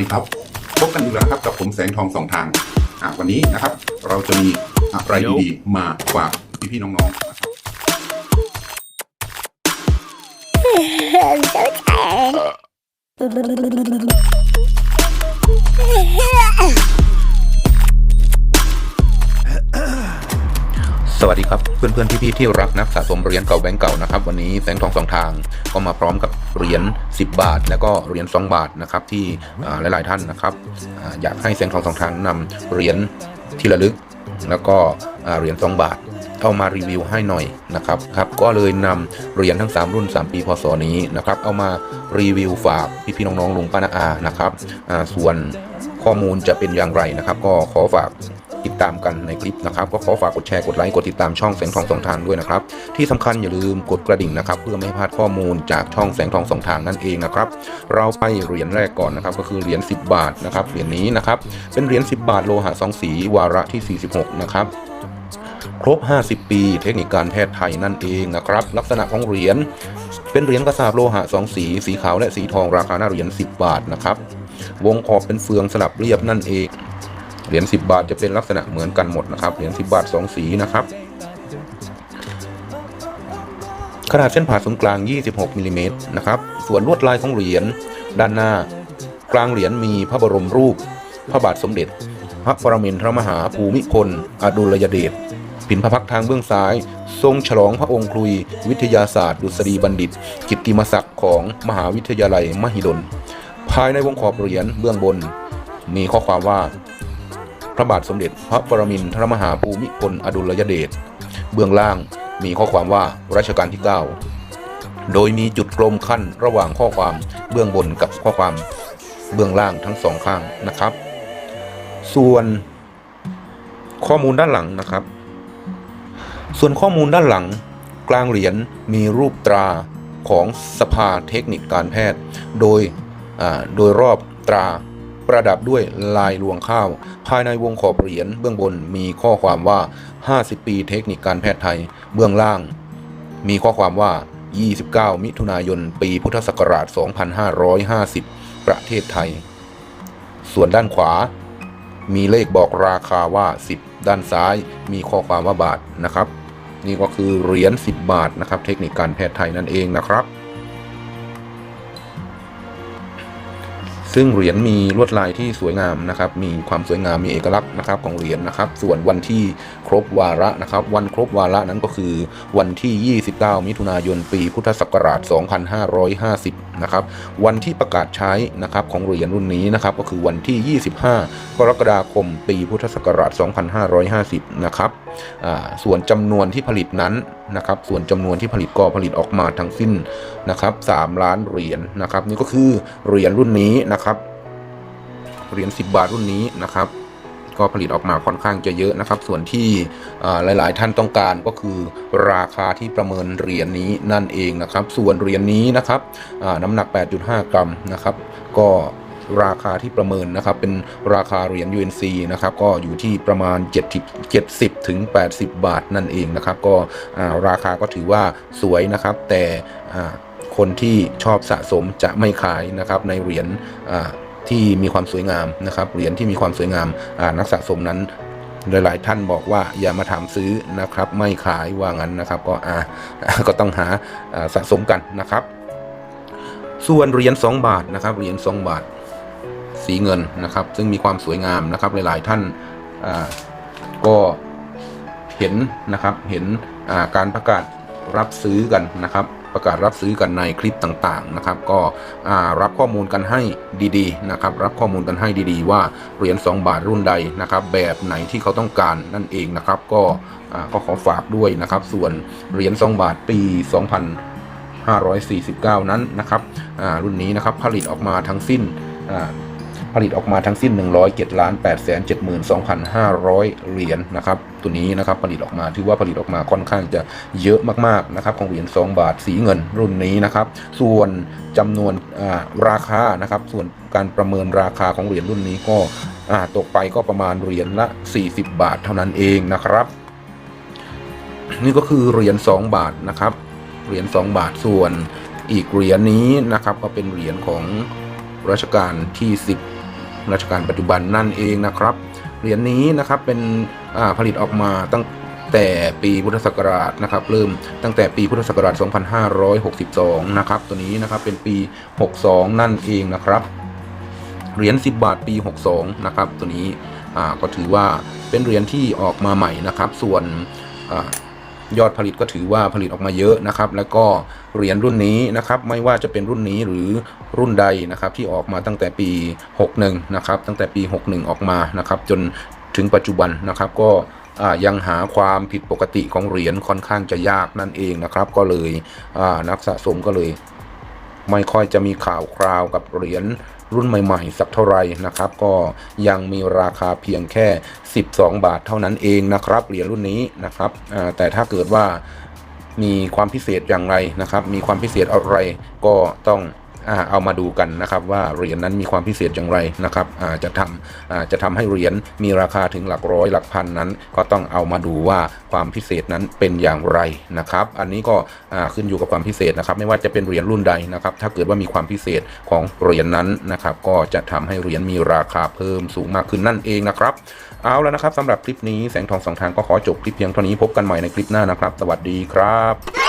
ดีครับพบกันอีกแล้วครับกับผมแสงทองสองทางอะวันนี้นะครับ เราจะมีอะไรดีๆมาฝากพี่ๆน้องๆนะครับ so tired. สวัสดีครับเพื่อนๆพี่ๆที่รักนักสะสมเหรียญเก่าแบงก์เก่านะครับวันนี้แสงทองสองทางก็มาพร้อมกับเหรียญ10 บาท แล้วก็เหรียญ2บาทนะครับที่หลายๆท่านนะครับอยากให้แสงทองสองทางนำเหรียญที่ระลึก แล้วก็เหรียญ2บาทเอามารีวิวให้หน่อยนะครับครับก็เลยนำเหรียญทั้ง 3 รุ่น 3 ปีพศนี้นะครับเอามารีวิวฝากพี่ๆน้องๆลุงป้านาอานะครับส่วนข้อมูลจะเป็นอย่างไรนะครับ ก็ขอฝาก ติดตามกันในคลิปนะครับ ก็ขอฝากกดแชร์ กดไลค์ กดติดตามช่องแสงทองสองทางด้วยนะครับ ที่สำคัญอย่าลืมกดกระดิ่งนะครับ เพื่อไม่ให้พลาดข้อมูลจากช่องแสงทองสองทางนั่นเองนะครับ เราไปเหรียญแรกก่อนนะครับ ก็คือเหรียญ10 บาทนะครับ เหรียญนี้นะครับ เป็นเหรียญ10 บาทโลหะสองสีวาระที่ 46 นะครับครบ 50 ปี เทคนิคการแพทย์ไทยนั่นเองนะครับ ลักษณะของเหรียญเป็นเหรียญกระสาบโลหะสองสี สีขาวและสีทองราคาหน้าเหรียญ 10 บาทนะครับ วงขอบเป็นเฟืองสลับเรียบนั่นเอง เหรียญ10 บาทจะเป็นลักษณะเหมือนกันหมดนะครับ เหรียญ10 บาท 2 สีนะครับ ขนาดเส้นผ่าศูนย์กลาง 26มิลลิเมตรนะครับ ส่วนลวดลายของเหรียญด้านหน้า กลางเหรียญมีพระบรมรูป พระบาทสมเด็จ พระปรมินทรมหาภูมิพล อดุลยเดชปิ่นพระพักทางเบื้องซ้าย ทรงฉลองพระองค์ครุย วิทยาศาสตร์ดุษฎีบัณฑิต กิตติมศักดิ์ของมหาวิทยาลัยมหิดล ภายในวงขอบเหรียญเบื้องบน มีข้อความว่า ระบาทสมเด็จพระปรมินทรมหาภูมิพลอดุลยเดช เบื้องล่างมีข้อความว่ารัชกาลที่ 9 โดยมีจุดกลมขั้นระหว่างข้อความเบื้องบนกับข้อความเบื้องล่างทั้งสองข้างนะครับ ส่วนข้อมูลด้านหลังนะครับ ส่วนข้อมูลด้านหลัง กลางเหรียญมีรูปตราของสภาเทคนิคการแพทย์ โดยโดยรอบตรา ประดับด้วยลายรวงข้าว ภายในวงขอบเหรียญเบื้องบนมีข้อความว่า 50 ปีเทคนิคการแพทย์ไทย เบื้องล่าง มีข้อความว่า 29 มิถุนายน ปีพุทธศักราช 2550 ประเทศไทย ส่วนด้านขวา มีเลขบอกราคาว่า 10 ด้านซ้ายมีข้อความว่าบาทนะครับ นี่ก็คือเหรียญ10 บาทนะครับ เทคนิคการแพทย์ไทยนั่นเองนะครับ ซึ่งเหรียญมีลวดลายที่สวยงามนะครับ มีความสวยงามมีเอกลักษณ์นะครับของเหรียญนะครับ ส่วนวันที่ครบวาระนะครับ วันครบวาระนั้นก็คือวันที่ 29 มิถุนายน ปีพุทธศักราช 2550 นะครับ วันที่ประกาศใช้นะครับของเหรียญรุ่นนี้นะครับ ก็คือวันที่ 25 กรกฎาคม ปีพุทธศักราช 2550 นะครับ ส่วนจำนวนที่ผลิตนั้น นะครับ ส่วนจำนวนที่ผลิตก็ผลิตออกมาทั้งสิ้นนะครับ3ล้านเหรียญนะครับ นี่ก็คือเหรียญรุ่นนี้นะครับ เหรียญ10 บาทรุ่นนี้นะครับ ก็ผลิตออกมาค่อนข้างจะเยอะนะครับ ส่วนที่หลาย ๆ ท่านต้องการก็คือราคาที่ประเมินเหรียญนี้นั่นเองนะครับ ส่วนเหรียญนี้นะครับน้ำหนัก 8.5 กรัมนะครับ ก็ ราคาที่ประเมินนะครับ เป็นราคาเหรียญ UNC นะครับ ก็อยู่ที่ประมาณ 70 70ถึง80 บาทนั่นเองนะครับ ก็ราคาก็ถือว่าสวยนะครับ แต่คนที่ชอบสะสมจะไม่ขายนะครับในเหรียญที่มีความสวยงามนะครับ เหรียญที่มีความสวยงามนักสะสมนั้นหลายๆท่านบอกว่าอย่ามาถามซื้อนะครับ ไม่ขายว่างั้นนะครับ ก็อ่าก็ต้องหาอ่าสะสมกันนะครับ ส่วนเหรียญ2บาทนะครับเหรียญ2บาท สีเงินนะครับ ซึ่งมีความสวยงามนะครับหลายๆท่านาก็เห็นนะครับเห็นาการประกาศรับซื้อกันนะครับ ประกาศรับซื้อกันในคลิปต่างๆนะครับ ก็รับข้อมูลกันให้ดีๆนะครับ รับข้อมูลกันให้ดีๆ ว่าเหรียญ2 บาทรุ่นใดนะครับ แบบไหนที่เขาต้องการนั่นเองนะครับ ก็ก็ขอฝากด้วยนะครับ ส่วนเหรียญ2บาทปี 2549 นั้นนะครับรุ่นนี้นะครับผลิตออกมาทั้งสิ้น ผลิตออกมาทั้งสิ้น 107ล้าน8 7 2 500 เหรียญนะครับ ตัวนี้นะครับผลิตออกมาถือว่าผลิตออกมาค่อนข้างจะเยอะมากๆนะครับของเหรียญ2บาทสีเงินรุ่นนี้นะครับ ส่วนจำนวนราคานะครับ ส่วนการประเมินราคาของเหรียญรุ่นนี้ก็ตกไปก็ประมาณเหรียญละ 40 บาทเท่านั้นเองนะครับ นี่ก็คือเหรียญ2บาทนะครับเหรียญ2บาทส่วนอีกเหรียญนี้นะครับก็เป็นเหรียญของรัชกาลที่ 10 รัชกาลปัจจุบันนั่นเองนะครับ เหรียญนี้นะครับเป็นผลิตออกมาตั้งแต่ปีพุทธศักราชนะครับเริ่มตั้งแต่ปีพุทธศักราช 2562 นะครับตัวนี้นะครับเป็นปี 62 นั่นเองนะครับเหรียญ10 บาทปี 62 นะครับตัวนี้ก็ถือว่าเป็นเหรียญที่ออกมาใหม่นะครับ ส่วน ยอดผลิตก็ถือว่าผลิตออกมาเยอะนะครับ แล้วก็เหรียญรุ่นนี้นะครับ ไม่ว่าจะเป็นรุ่นนี้หรือรุ่นใดนะครับที่ออกมาตั้งแต่ปี 61 นะครับ ตั้งแต่ปี 61 ออกมานะครับ จนถึงปัจจุบันนะครับก็ยังหาความผิดปกติของเหรียญค่อนข้างจะยากนั่นเองนะครับ ก็เลยนักสะสมก็เลย ไม่ค่อยจะมีข่าวคราวกับเหรียญ รุ่นใหม่ๆ สักเท่าไหร่นะครับ ก็ยังมีราคาเพียงแค่ 12 บาทเท่านั้นเองนะครับเหรียญรุ่นนี้นะครับแต่ถ้าเกิดว่ามีความพิเศษอย่างไรนะครับ มีความพิเศษอะไรก็ต้อง เอามาดูกันนะครับว่าเหรียญนั้นมีความพิเศษอย่างไรนะครับจะทำจะทำให้เหรียญมีราคาถึงหลักร้อยหลักพันนั้น ก็ต้องเอามาดูว่าความพิเศษนั้นเป็นอย่างไรนะครับ อันนี้ก็ขึ้นอยู่กับความพิเศษนะครับ ไม่ว่าจะเป็นเหรียญรุ่นใดนะครับ ถ้าเกิดว่ามีความพิเศษของเหรียญนั้นนะครับ ก็จะทำให้เหรียญมีราคาเพิ่มสูงมากขึ้นนั่นเองนะครับ เอาแล้วนะครับสำหรับคลิปนี้แสงทองสองทางก็ขอจบคลิปเพียงเท่านี้พบกันใหม่ในคลิปหน้านะครับ สวัสดีครับ